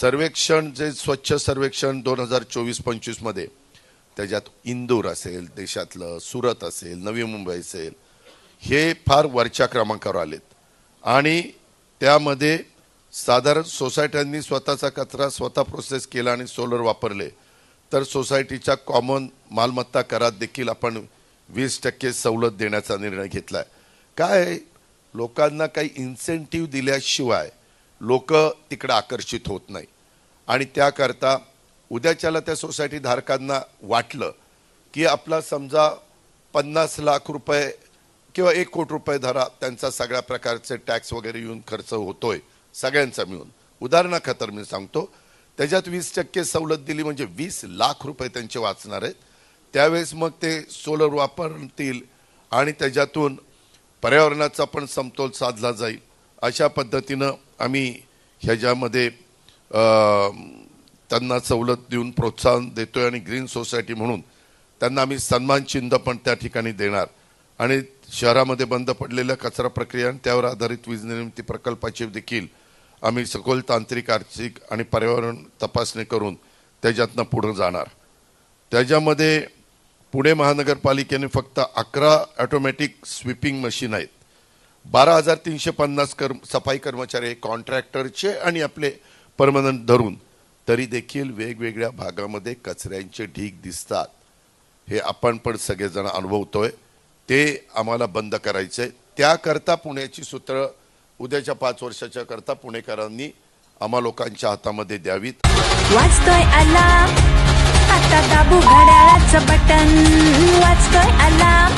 सर्वेक्षण जे स्वच्छ सर्वेक्षण दोन हजार चोवीस पंचवीसमध्ये त्याच्यात इंदूर असेल देशातलं सुरत असेल नवी मुंबई असेल हे फार वरच्या क्रमांकावर आलेत. आणि त्यामध्ये साधारण सोसायट्यांनी स्वतःचा कचरा स्वतः प्रोसेस केला आणि सोलर वापरले तर सोसायटीच्या कॉमन मालमत्ता करात देखील आपण वीस टक्के सवलत देण्याचा निर्णय घेतला आहे काय लोकांना काही इन्सेंटिव्ह दिल्याशिवाय लोक तिकडं आकर्षित होत नाही. आणि त्याकरता उद्याच्याला त्या सोसायटी धारकांना वाटलं की आपला समजा पन्नास लाख रुपये किंवा एक कोटी रुपये धरा त्यांचा सगळ्या प्रकारचे टॅक्स वगैरे येऊन खर्च होतोय सगळ्यांचा मिळून. उदाहरणाखातर मी सांगतो त्याच्यात वीस टक्के सवलत दिली म्हणजे वीस लाख रुपये त्यांचे वाचणार आहेत. त्यावेळेस मग ते सोलर वापरतील आणि त्याच्यातून पर्यावरणाचा पण समतोल साधला जाईल. अशा पद्धतीनं आम्ही ह्याच्यामध्ये त्यांना सवलत देऊन प्रोत्साहन देतोय आणि ग्रीन सोसायटी म्हणून त्यांना आम्ही सन्मान चिन्ह पण त्या ठिकाणी देणार. आणि शहरामध्ये बंद पडलेल्या कचरा प्रक्रिया आणि त्यावर आधारित वीज निर्मिती प्रकल्पाची देखील आम्ही सखोल तांत्रिक आर्थिक आणि पर्यावरण तपासणी करून त्याच्यातनं पुढं जाणार. त्याच्यामध्ये पुणे महानगरपालिकेने फक्त अकरा ॲटोमॅटिक स्वीपिंग मशीन आहेत. बारा हजार तीनशे पन्नास कर्म सफाई कर्मचारी हे कॉन्ट्रॅक्टरचे आणि आपले परमनंट धरून. तरी देखील वेगवेगळ्या भागामध्ये कचऱ्यांचे ढीग दिसतात. हे आपण पण सगळेजण अनुभवतोय. ते आम्हाला बंद करायचंय. त्याकरता पुण्याची सूत्र उद्याच्या पाच वर्षाच्या करता पुणेकरांनी आम्हा लोकांच्या हातामध्ये द्यावीत. वाचतोय आला आता दाबू घड्याळाचं बटन. वाचतोय आला